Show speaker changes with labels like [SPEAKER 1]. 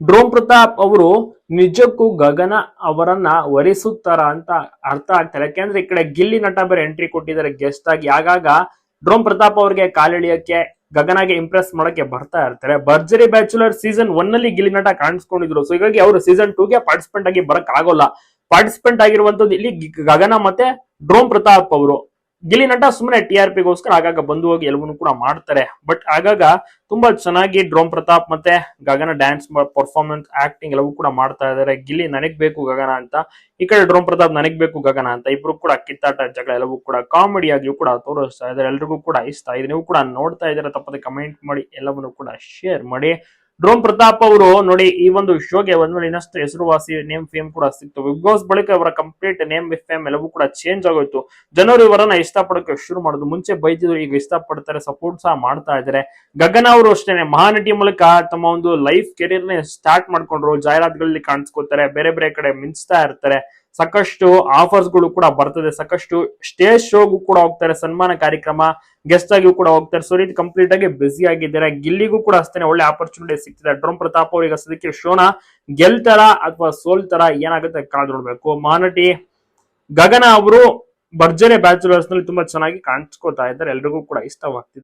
[SPEAKER 1] ಡ್ರೋಮ್ ಪ್ರತಾಪ್ ಅವರು ನಿಜಕ್ಕೂ ಗಗನ ಅವರನ್ನ ವರಿಸುತ್ತಾರ ಅಂತ ಅರ್ಥ ಆಗ್ತಾರೆ ಯಾಕೆಂದ್ರೆ ಈ ಕಡೆ ಗಿಲ್ಲಿ ನಟ ಬೇರೆ ಎಂಟ್ರಿ ಕೊಟ್ಟಿದ್ದಾರೆ ಗೆಸ್ಟ್ ಆಗಿ. ಆಗಾಗ ಡ್ರೋಮ್ ಪ್ರತಾಪ್ ಅವ್ರಿಗೆ ಕಾಲೆಳಿಯಕ್ಕೆ ಗಗನಗೆ ಇಂಪ್ರೆಸ್ ಮಾಡಕ್ಕೆ ಬರ್ತಾ ಇರ್ತಾರೆ. ಭರ್ಜರಿ ಬ್ಯಾಚುಲರ್ ಸೀಸನ್ ಒನ್ ಅಲ್ಲಿ ಗಿಲ್ಲಿ ನಟ ಕಾಣಿಸ್ಕೊಂಡಿದ್ರು. ಸೊ ಹೀಗಾಗಿ ಅವರು ಸೀಸನ್ ಟೂ ಗೆ ಪಾರ್ಟಿಸಿಪೆಂಟ್ ಆಗಿ ಬರಕ್ ಆಗೋಲ್ಲ. ಪಾರ್ಟಿಸಿಪೆಂಟ್ ಆಗಿರುವಂತದ್ದು ಇಲ್ಲಿ ಗಗನ ಮತ್ತೆ ಡ್ರೋಮ್ ಪ್ರತಾಪ್ ಅವರು. ಗಿಲ್ಲಿ ನಟ ಸುಮ್ಮನೆ ಟಿ ಆರ್ ಪಿಗೋಸ್ಕರ ಆಗಾಗ ಬಂದು ಹೋಗಿ ಎಲ್ಲವನ್ನೂ ಕೂಡ ಮಾಡ್ತಾರೆ. ಬಟ್ ಆಗಾಗ ತುಂಬಾ ಚೆನ್ನಾಗಿ ಡ್ರೋಮ್ ಪ್ರತಾಪ್ ಮತ್ತೆ ಗಗನ ಡ್ಯಾನ್ಸ್ ಪರ್ಫಾರ್ಮೆನ್ಸ್ ಆಕ್ಟಿಂಗ್ ಎಲ್ಲವೂ ಕೂಡ ಮಾಡ್ತಾ ಇದಾರೆ. ಗಿಲ್ಲಿ ನನಗ್ ಬೇಕು ಗಗನ ಅಂತ, ಈ ಕಡೆ ಡ್ರೋಮ್ ಪ್ರತಾಪ್ ನನಗ್ ಬೇಕು ಗಗನ ಅಂತ, ಇಬ್ರು ಕೂಡ ಕಿತ್ತಾಟ ಜಗಳ ಎಲ್ಲವೂ ಕೂಡ ಕಾಮಿಡಿ ಆಗಿಯೂ ಕೂಡ ತೋರಿಸ್ತಾ ಇದಾರೆ. ಎಲ್ರಿಗೂ ಕೂಡ ಇಷ್ಟ. ಇದೆ ನೀವು ಕೂಡ ನೋಡ್ತಾ ಇದ್ದಾರೆ, ತಪ್ಪದೆ ಕಮೆಂಟ್ ಮಾಡಿ, ಎಲ್ಲವನ್ನು ಕೂಡ ಶೇರ್ ಮಾಡಿ. ಡ್ರೋಮ್ ಪ್ರತಾಪ್ ಅವರು ನೋಡಿ, ಈ ಒಂದು ಶೋಗೆ ಒಂದ್ಮೇಲೆ ಇನ್ನಷ್ಟು ಹೆಸರುವಾಸಿ ನೇಮ್ ಫೇಮ್ ಕೂಡ ಸಿಕ್ತು. ಬಿಗ್ ಬಾಸ್ ಬಳಿಕ ಅವರ ಕಂಪ್ಲೀಟ್ ನೇಮ್ ಫೇಮ್ ಎಲ್ಲವೂ ಕೂಡ ಚೇಂಜ್ ಆಗೋಯ್ತು. ಜನರು ಇವರನ್ನ ಇಷ್ಟಪಡಕ್ಕೆ ಶುರು ಮಾಡುದು ಮುಂಚೆ ಬೈದಿದ್ರು, ಈಗ ಇಷ್ಟಪಡ್ತಾರೆ ಸಪೋರ್ಟ್ ಸಹ ಮಾಡ್ತಾ ಇದ್ದಾರೆ. ಗಗನ ಅವರು ಅಷ್ಟೇನೆ, ಮಹಾನಟಿ ಮೂಲಕ ತಮ್ಮ ಒಂದು ಲೈಫ್ ಕೆರಿಯರ್ ನೇ ಸ್ಟಾರ್ಟ್ ಮಾಡ್ಕೊಂಡ್ರು. ಜಾಹೀರಾತುಗಳಲ್ಲಿ ಕಾಣಿಸ್ಕೋತಾರೆ, ಬೇರೆ ಬೇರೆ ಕಡೆ ಮಿಂಚ್ತಾ ಇರ್ತಾರೆ. ಸಾಕಷ್ಟು ಆಫರ್ಸ್ಗಳು ಕೂಡ ಬರ್ತದೆ. ಸಾಕಷ್ಟು ಸ್ಟೇಜ್ ಶೋಗೂ ಕೂಡ ಹೋಗ್ತಾರೆ, ಸನ್ಮಾನ ಕಾರ್ಯಕ್ರಮ, ಗೆಸ್ಟ್ ಆಗಿಯೂ ಕೂಡ ಹೋಗ್ತಾರೆ. ಸೊ ರೀತಿ ಕಂಪ್ಲೀಟ್ ಆಗಿ ಬ್ಯುಸಿ ಆಗಿದ್ದಾರೆ. ಗಿಲ್ಲಿಗೂ ಕೂಡ ಅಷ್ಟೇ ಒಳ್ಳೆ ಆಪರ್ಚುನಿಟಿ ಸಿಗ್ತಿದೆ. ಡ್ರೋಮ್ ಪ್ರತಾಪ್ ಅವರಿಗೆ ಸದ್ಯಕ್ಕೆ ಶೋನ ಗೆಲ್ತಾರ ಅಥವಾ ಸೋಲ್ತಾರ ಏನಾಗುತ್ತೆ ಕಾದ್ ನೋಡ್ಬೇಕು. ಮಾನಟಿ ಗಗನ ಅವರು ಭರ್ಜರಿ ಬ್ಯಾಚುಲರ್ಸ್ನಲ್ಲಿ ತುಂಬಾ ಚೆನ್ನಾಗಿ ಕಾಣಿಸ್ಕೊತಾ ಇದ್ದಾರೆ. ಎಲ್ರಿಗೂ ಕೂಡ ಇಷ್ಟವಾಗ್ತಿದೆ.